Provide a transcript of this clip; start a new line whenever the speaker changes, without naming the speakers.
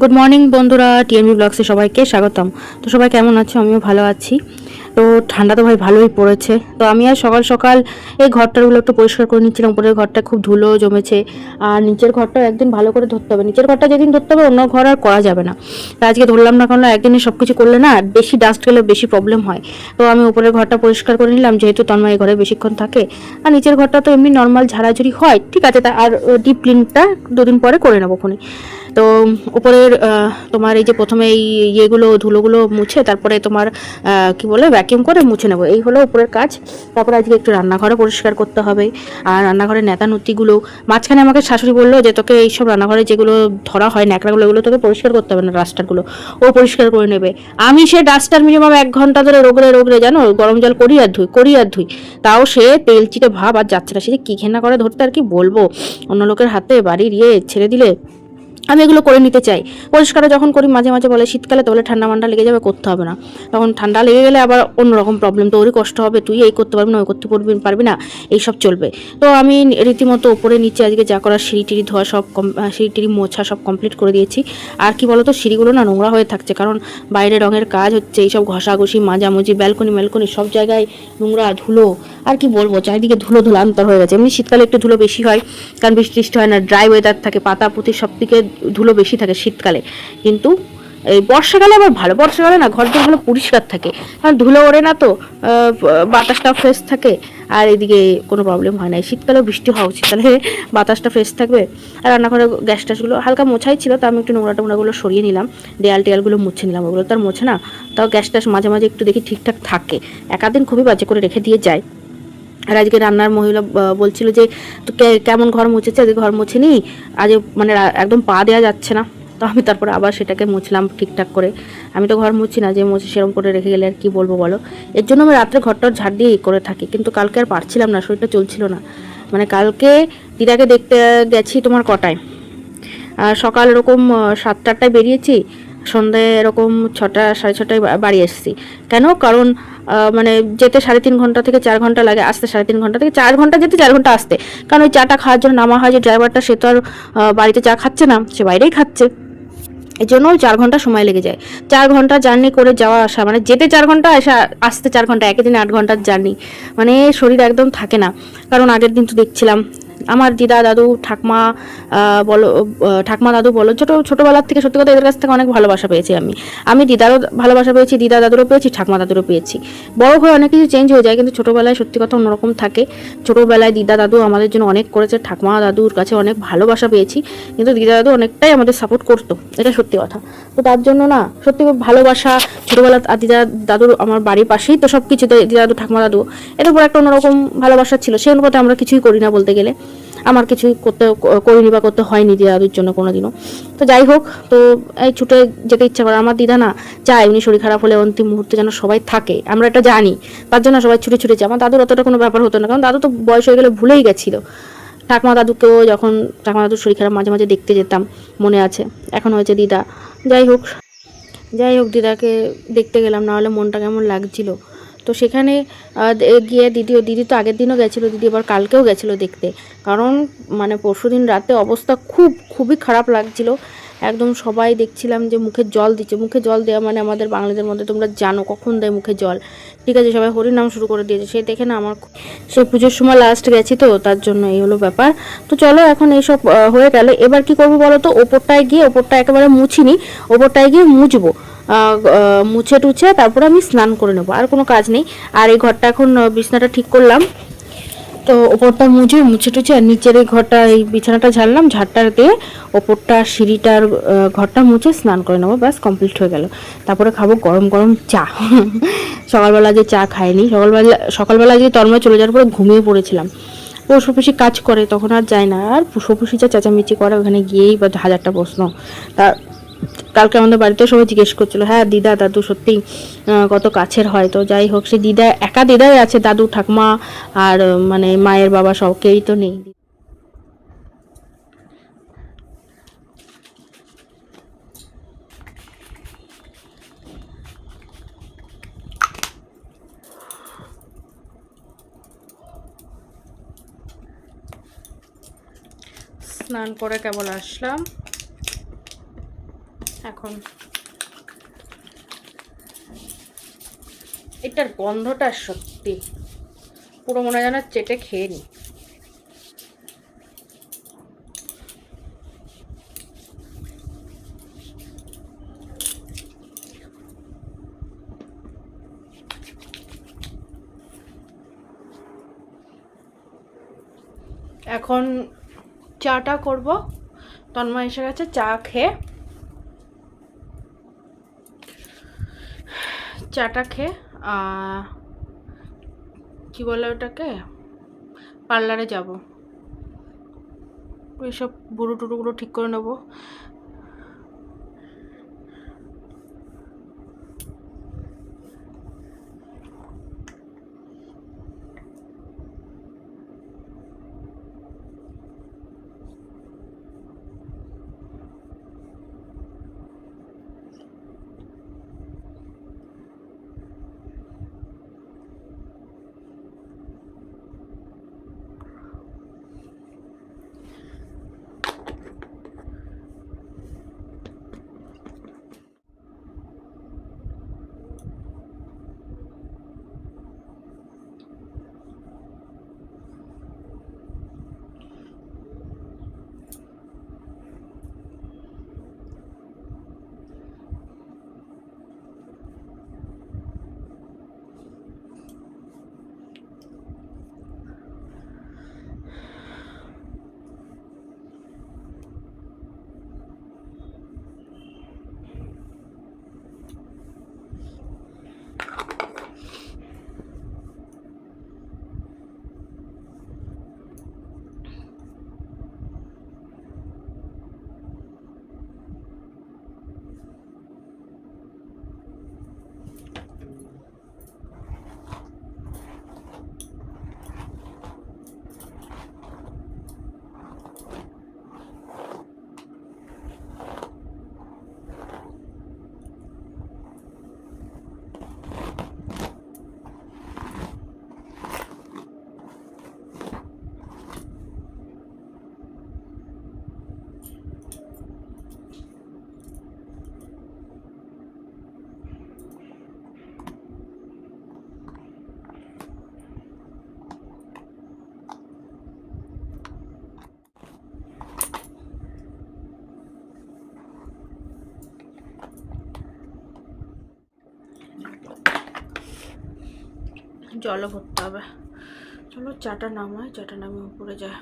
Good morning বন্ধুরা TMB ব্লগসে সবাইকে স্বাগতম। তো সবাই কেমন আছো? আমিও ভালো আছি। তো ঠান্ডা তো ভাই ভালোই পড়েছে। তো আমি আর সকাল সকাল এই ঘরটাগুলো একটু পরিষ্কার করে নিচ্ছিলাম। উপরের ঘরটা খুব ধুলো জমেছে। আর নিচের ঘরটাও একদিন ভালো করে ধরতে হবে। নিচের ঘরটা যেদিন ধরতে হবে, অন্য ঘর আর করা যাবে না। আজকে ধরলাম না কারণ একদিনে সব কিছু করলে না বেশি ডাস্ট গেলে বেশি প্রবলেম হয়। তো আমি উপরের ঘরটা পরিষ্কার করে নিলাম, যেহেতু তন্ময় ঘরে বেশিক্ষণ থাকে। আর নিচের ঘরটা তো এমনি নর্মাল ঝাড়াঝুড়ি হয়। ঠিক আছে, তা আর ডিপ ক্লিনটা দুদিন পরে করে নেব ফোনে তো উপরের তোমার এই যে প্রথমে এই ইয়েগুলো, ধুলোগুলো মুছে তারপরে তোমার কি বলে ভ্যাকিউম করে মুছে নেব। এই হলো উপরের কাজ। তারপরে আজকে একটু রান্নাঘরও পরিষ্কার করতে হবে। আর রান্নাঘরের নেতা নতিগুলো মাঝখানে আমাকে শাশুড়ি বলল যে, তোকে এইসব রান্নাঘরে যেগুলো ধরা হয়, ন্যাকড়াগুলো, এগুলো তোকে পরিষ্কার করতে হবে না, ডাস্টারগুলো। ও পরিষ্কার করে নেবে। আমি সে ডাস্টার মিনিমাম এক ঘণ্টা ধরে রোগরে রোগরে জানো? গরম জল করি আর ধুই, করি আর ধুই। তাও সে তেল চিটে ভাব আর যাচ্ছে না। সে কী ঘেন্না করে ধরতে আর কি বলব? অন্য লোকের হাতে বাড়ির ইয়ে ছেড়ে দিলে আমি এগুলো করে নিতে চাই। পরিষ্কার যখন করি, মাঝে মাঝে বলে, শীতকালে তো বলে ঠান্ডা মান্ডা লেগে যাবে, করতে হবে না। তখন ঠান্ডা লেগে গেলে আবার অন্যরকম প্রবলেম তো ওরই কষ্ট হবে, তুই এই করতে পারবি না, ওই করতে পারবি পারবি না, এইসব চলবে। তো আমি রীতিমতো উপরে নিচে আজকে যা করার সিঁড়ি টিড়ি ধোয়া সব কম- সিঁড়ি টিড়ি মোছা সব কমপ্লিট করে দিয়েছি। আর কি বলতো, সিঁড়িগুলো না নোংরা হয়ে থাকছে, কারণ বাইরে রঙের কাজ হচ্ছে, এইসব ঘষাঘষি, মাঝামুঝি ব্যালকনি ম্যালকনি সব জায়গায় নোংরা ধুলো, আর কি বলব, চারিদিকে ধুলো ধুলো অন্তর হয়ে গেছে। এমনি শীতকালে একটু ধুলো বেশি হয়, কারণ বৃষ্টি হয় না ড্রাই ওয়েদার থাকে পাতা পুঁতি সব দিকে ধুলো বেশি থাকে শীতকালে। কিন্তু এই বর্ষাকালে আবার ভালো। বর্ষাকালে না ঘরটা ভালো পরিষ্কার থাকে। কারণ ধুলো ওড়ে না তো বাতাসটা ফ্রেশ থাকে। আর এদিকে কোনো প্রবলেম হয় না। শীতকালেও বৃষ্টি হওয়া উচিত। তাহলে বাতাসটা ফ্রেশ থাকবে। আর রান্নাঘরে গ্যাস ট্যাসগুলো হালকা মোছাই ছিল, তো আমি একটু নোংরা টোংরাগুলো সরিয়ে নিলাম। দেয়াল টেয়ালগুলো মুছে নিলাম। ওগুলো তো আর মোছে না। তাও গ্যাস ট্যাস মাঝে মাঝে একটু দেখি ঠিকঠাক থাকে। একাদিন খুবই বাজে করে রেখে দিয়ে যায়। আর আজকে রান্নার মহিলা বলছিল যে, তো কেমন ঘর মুছেছে? আজকে ঘর মুছেনি আজ মানে একদম পা দেওয়া যাচ্ছে না। তো আমি তারপরে আবার সেটাকে মুছলাম ঠিকঠাক করে। আমি তো ঘর মুছি না, যে মুছে সেরকম করে রেখে গেলে আর কি বলব বলো? এর জন্য আমি রাত্রে ঘরটা ঝাড় দিয়ে করে থাকি, কিন্তু কালকে আর পারছিলাম না, শরীরটা চলছিল না। মানে কালকে দিদাকে দেখতে গেছি তোমার কটায়। সকাল এরকম সাতটা আটটায় বেরিয়েছি সন্ধ্যায় এরকম ছটা, সাড়ে ছটায় বাড়ি এসেছি। কেন? কারণ মানে যেতে সাড়ে তিন ঘণ্টা থেকে চার ঘণ্টা লাগে, আসতে সাড়ে তিন ঘণ্টা থেকে চার ঘণ্টা যেতে চার ঘণ্টা আসতে। কারণ ওই চাটা খাওয়ার জন্য নামা হয় যে ড্রাইভারটা সে তো আর বাড়িতে চা খাচ্ছে না, সে বাইরেই খাচ্ছে। এই জন্য চার ঘণ্টা সময় লেগে যায়। চার ঘণ্টা জার্নি করে যাওয়া আসা মানে যেতে চার ঘণ্টা আসা আসতে চার ঘণ্টা, একই দিনে আট ঘণ্টার জার্নি মানে শরীর একদম থাকে না। কারণ আগের দিন তো দেখছিলাম আমার দিদা, দাদু, ঠাকমা বলো ঠাকমা, দাদু বলো, ছোটো, ছোটোবেলার থেকে সত্যি কথা এদের কাছ থেকে অনেক ভালোবাসা পেয়েছি আমি। আমি দিদারও ভালোবাসা পেয়েছি, দিদা দাদুরও পেয়েছি, ঠাকমা দাদুরও পেয়েছি। বড় হয়ে অনেক কিছু চেঞ্জ হয়ে যায়, কিন্তু ছোটোবেলায় সত্যি কথা অন্যরকম থাকে। ছোটোবেলায় দিদা, দাদু আমাদের জন্য অনেক করেছে, ঠাকমা দাদুর কাছে অনেক ভালোবাসা পেয়েছি, কিন্তু দিদা দাদু অনেকটাই আমাদের সাপোর্ট করতো, এটা সত্যি কথা। তো তার জন্য না, সত্যি ভালোবাসা, ছোটোবেলা আর দিদা দাদুর আমার বাড়ির পাশেই তো সব কিছু দিদা দাদু, ঠাকমা দাদু, এর উপর একটা অন্যরকম ভালোবাসা ছিল সেই অনুপাতে আমরা কিছুই করি না বলতে গেলে। আমার কিছুই করতে, করিনি বা করতে হয়নি দিদা দাদুর জন্য কোনোদিনও। তো যাই হোক, তো এই ছুটে যেতে ইচ্ছা করে। আমার দিদা না চায় উনি শরীর খারাপ হলে অন্তিম মুহূর্তে যেন সবাই থাকে। আমরা এটা জানি। তার জন্য সবাই ছুটে ছুটে যায় আমার দাদুর অতটা কোনো ব্যাপার হতো না। কারণ দাদু তো বয়স হয়ে গেলে ভুলেই গেছিল। ঠাকমা দাদুকেও যখন, ঠাকমা দাদুর শরীর খারাপ মাঝে মাঝে দেখতে যেতাম, মনে আছে। এখন হয়েছে দিদা। যাই হোক যাই হোক দিদাকে দেখতে গেলাম। না হলে মনটা কেমন লাগছিল? তো সেখানে গিয়ে দিদি ও দিদি তো আগের দিনও গেছিল, দিদি আবার কালকেও গেছিল দেখতে। কারণ মানে পরশুদিন রাতে অবস্থা খুব, খুবই খারাপ লাগছিল। একদম সবাই দেখছিলাম যে মুখে জল দিচ্ছে। মুখে জল দেওয়া মানে আমাদের বাঙালিদের মধ্যে তোমরা জানো কখন দেয় মুখে জল। ঠিক আছে, সবাই হরিনাম শুরু করে দিয়েছে। সে দেখে না আমার সে পুজোর সময় লাস্ট গেছি তো, তার জন্য এই হলো ব্যাপার। তো চলো এখন এইসব হয়ে গেল। এবার কি করব বলো তো? ওপরটায় গিয়ে, ওপরটা একেবারে মুছিনি। ওপরটায় গিয়ে মুছবো। মুছে টুছে তারপরে আমি স্নান করে নেব, আর কোনো কাজ নেই। আর এই ঘরটা এখন বিছনাটা ঠিক করলাম। তো ওপরটা মুছে মুছে টুছে, আর নিচের এই ঘরটা, এই বিছানাটা ঝাড়লাম, ঝাড়টা দিয়ে ওপরটা, সিঁড়িটার ঘরটা মুছে স্নান করে নেব, ব্যাস কমপ্লিট হয়ে গেল। তারপরে খাব গরম গরম চা। সকালবেলা যে চা খাইনি, সকালবেলা সকালবেলা যে তন্ময় চলে যাওয়ার পরে ঘুমিয়ে পড়েছিলাম। পশুপুষি কাজ করে, তখন আর যায় না। আর পশুপুষি যা চেঁচামেচি করে, ওখানে গিয়েই বা হাজারটা প্রশ্ন। তা কালকে আমাদের বাড়িতে সবাই জিজ্ঞেস করছিল হ্যাঁ দিদা, দাদু সত্যি কত কাছের হয়? তো যাই হোক, সে দিদা, একা দিদাই আছে, দাদু, ঠাকমা আর মানে মায়ের বাবা সব কেউই তো নেই। স্নান করে কেবল আসলাম। এখন। এটার গন্ধটা সত্যি। পুরো মনে হয় যেন চেটে খেয়ে নি। এখন চাটা করব। তন্ময় এসে গেছে চা খেয়ে। চাটা খেয়ে কি বলে ওটাকে? পার্লারে যাব। এইসব বুড়ো টুড়োগুলো ঠিক করে নেব। জলও ভরতে হবে। চলো চাটা নামায় চাটা নামিয়ে উপরে যায়